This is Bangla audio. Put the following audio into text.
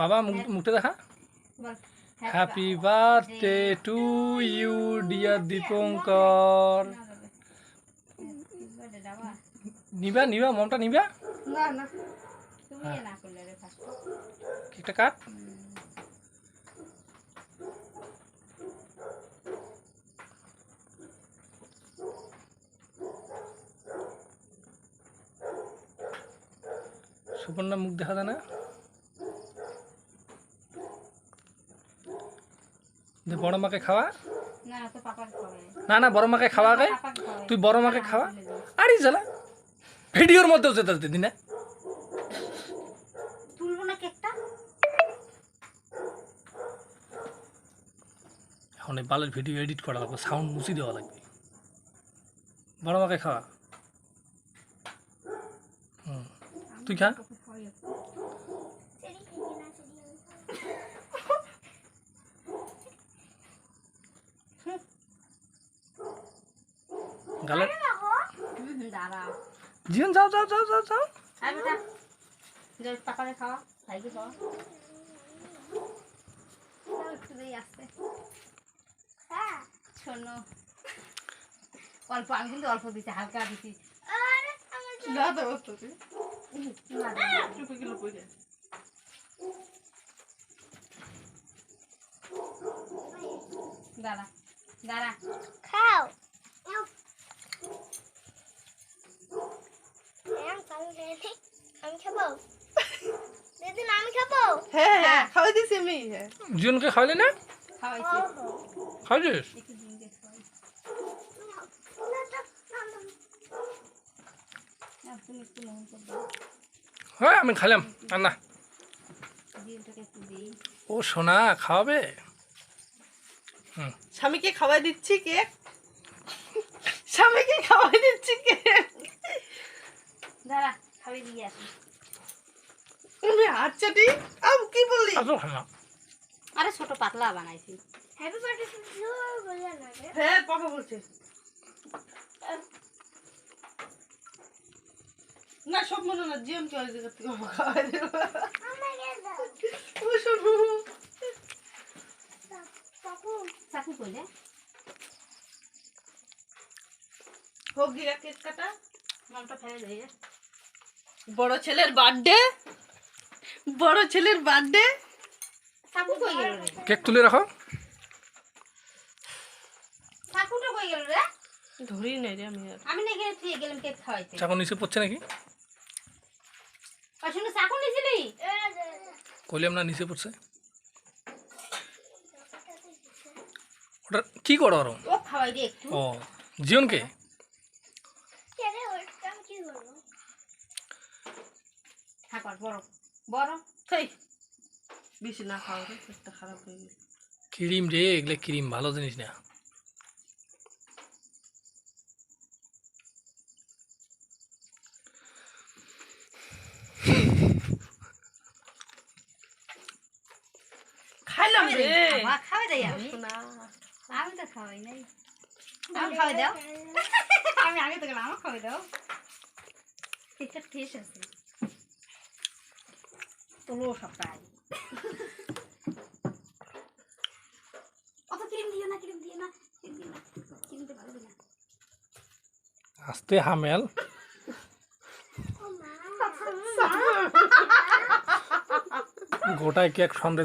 বাবা মুখ মুখটা দেখা। Happy birthday to you dear Dipankar নিবা নিবা মমটা নিবা। না না। তুমি না করলে রে ফার্স্ট কেকটা কাট। সুপর্ণা মুখ দেখা যায় না। দে বড় মাকে খাওয়া। না না বড় মাকে খাওয়া গে তুই বড় মাকে খাওয়া। আরে জ্বালা। ভিডিওর মধ্যেও যেতে দিদি না এখন এই বালের ভিডিও এডিট করা লাগবে সাউন্ড মুছি দেওয়া লাগবে। বড় মাকে খাওয়া। হুম। তুই খা। তোকে খাওয়াই একটু। গালে হুম হুম দাঁড়াও জিয়ন যাও যাও যাও যাও যাও বেটা খাওয়া ভাইকে খাওয়া অল্প আমি কিন্তু অল্প দিচ্ছি হালকা দিচ্ছি। চুপে গেলে পড়ে দাঁড়া দাঁড়া। খাও। আমি খাব। দিদিন আমি খাব। হ্যাঁ হ্যাঁ খাওয়াই দিছি আমি হ্যাঁ। জিয়নকে খাওয়ালি না? খাওয়াইছি। খাওয়াইছিস? একটু তুমি মন করে দাও হ্যাঁ আমি খাইলাম আর না ও সোনা খাওয়াবে? হুম। স্বামীকে খাওয়াই দিচ্ছি কেক। স্বামীকে খাওয়াই দিচ্ছি কেক। দাঁড়া খাবি দিয়ে আসি। তুমি হাত চাটি আম কি বললি আরে ছোট পাতলা বানাইছি। হ্যাপি বার্থডে টু ইউ বলে না রে। হ্যাঁ পাপা বলছে। সব মনে না জিয়ন কে জায়গা থেকে আমার খাওয়াই দেবো। ও শোনো চাকু কইলে হোক গিয়া কেক কাটা। মনটা ফেলে বড় ছেলের বার্থডে বড় ছেলের বার্থডে চাকু কই গেল রে? কেক তুলে রাখো। চাকুটা কই গেল রে? ধরি নাই রে আমি আর। আমি না গিয়ে গেলাম কেক খাওয়াইতে। চাকু নিচে পড়ছে নাকি? শুনে চাকু নিছিলি কইলাম না নিচে পড়ছে। ওটা কি করো আরও? ও খাওয়াই দে একটু। ও ক্রিম রে এগুলো ক্রিম ভালো জিনিস না। খাইলাম রে খাওয়া খাওয়াই দেই আমি না আমি তো খাওয়াই নাই আমি খাওয়াই দাও আমি আগে তো গেলাম আমার খাওয়াই দাও ঠেস আছে তোলো অত ক্রিম দিও না ক্রিম দিও না ক্রিম দিও না ক্রিম দিতে ভালো না আস্তে হামেল গোটায় কেক সন্দেহ